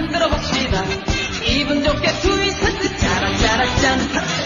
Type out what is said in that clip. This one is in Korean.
흔들어 봅시다. 기분 좋게 트위스트 짜랑짜랑짠.